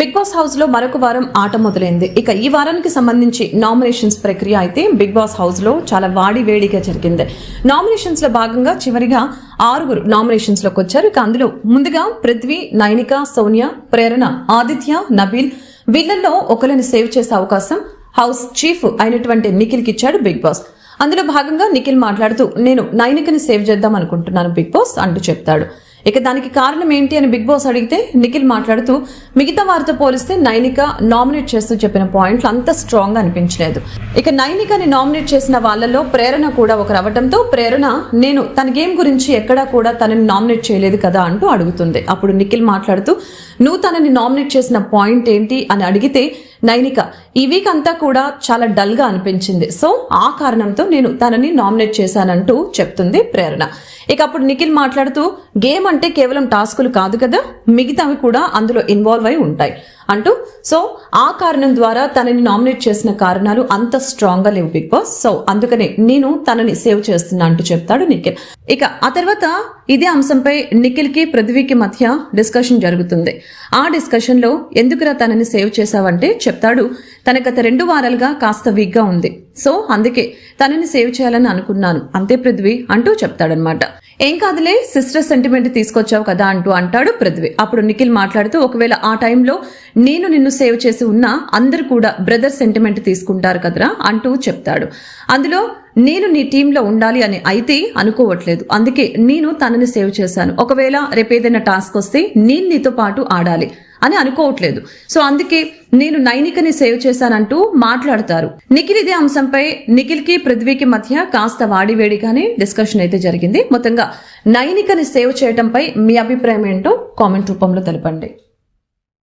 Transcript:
Big boss హౌస్లో మరొక వారం ఆట మొదలైంది. ఇక ఈ వారానికి సంబంధించి నామినేషన్స్ ప్రక్రియ అయితే బిగ్ బాస్ హౌస్లో చాలా వాడి వేడిగా జరిగింది. నామినేషన్స్లో భాగంగా చివరిగా ఆరుగురు నామినేషన్స్లోకి వచ్చారు. ఇక అందులో ముందుగా పృథ్వీ నైనిక సోనియా ప్రేరణ ఆదిత్య నబీల్ వీళ్ళల్లో ఒకరిని సేవ్ చేసే అవకాశం హౌస్ చీఫ్ అయినటువంటి నిఖిల్కి ఇచ్చాడు బిగ్ బాస్. అందులో భాగంగా నిఖిల్ మాట్లాడుతూ నేను నైనికని సేవ్ చేద్దాం అనుకుంటున్నాను బిగ్ బాస్ అంటూ చెప్తాడు. ఇక దానికి కారణం ఏంటి అని బిగ్ బాస్ అడిగితే నిఖిల్ మాట్లాడుతూ మిగతా వారితో పోలిస్తే నైనిక నామినేట్ చేస్తూ చెప్పిన పాయింట్లు అంత స్ట్రాంగ్ అనిపించలేదు. ఇక నైనికని నామినేట్ చేసిన వాళ్ళలో ప్రేరణ కూడా ఒకరు అవ్వటంతో ప్రేరణ నేను తన గేమ్ గురించి ఎక్కడా కూడా తనని నామినేట్ చేయలేదు కదా అంటూ అడుగుతుంది. అప్పుడు నిఖిల్ మాట్లాడుతూ నువ్వు తనని నామినేట్ చేసిన పాయింట్ ఏంటి అని అడిగితే నైనిక ఈ వీక్ అంతా కూడా చాలా డల్గా అనిపించింది. సో ఆ కారణంతో నేను తనని నామినేట్ చేశానంటూ చెప్తుంది ప్రేరణ. ఇక అప్పుడు నిఖిల్ మాట్లాడుతూ గేమ్ అంటే కేవలం టాస్కులు కాదు కదా మిగతావి కూడా అందులో ఇన్వాల్వ్ అయి ఉంటాయి. అంటూ సో ఆ కారణం ద్వారా తనని నామినేట్ చేసిన కారణాలు అంత స్ట్రాంగ్గా లేవు బిగ్ బాస్. సో అందుకనే నేను తనని సేవ్ చేస్తున్నా అంటూ చెప్తాడు నిఖిల్. ఇక ఆ తర్వాత ఇదే అంశంపై నిఖిల్కి పృథ్వీకి మధ్య డిస్కషన్ జరుగుతుంది. ఆ డిస్కషన్లో ఎందుకురా తనని సేవ్ చేశావంటే చెప్తాడు తన గత రెండు వారాలుగా కాస్త వీక్గా ఉంది. సో అందుకే తనని సేవ్ చేయాలని అనుకున్నాను. అంతే పృథ్వీ అంటూ చెప్తాడనమాట. ఏం కాదులే సిస్టర్ సెంటిమెంట్ తీసుకొచ్చావు కదా అంటూ అంటాడు పృథ్వీ. అప్పుడు నిఖిల్ మాట్లాడుతూ ఒకవేళ ఆ టైంలో నేను నిన్ను సేవ్ చేసి ఉన్నా అందరు కూడా బ్రదర్ సెంటిమెంట్ తీసుకుంటారు కదరా అంటూ చెప్తాడు. అందులో నేను నీ టీంలో ఉండాలి అని అయితే అనుకోవట్లేదు. అందుకే నేను తనని సేవ్ చేశాను. ఒకవేళ రేపేదైనా టాస్క్ వస్తే నేను నీతో పాటు ఆడాలి. అని అనుకోవట్లేదు. సో అందుకే నేను నైనికని సేవ్ చేశానంటూ మాట్లాడతారు. నిఖిల్ ఇదే అంశంపై నిఖిల్కి పృథ్వీకి మధ్య కాస్త వాడివేడిగానే డిస్కషన్ అయితే జరిగింది. మొత్తంగా నైనికని సేవ్ చేయటంపై మీ అభిప్రాయం ఏంటో కామెంట్ రూపంలో తెలపండి.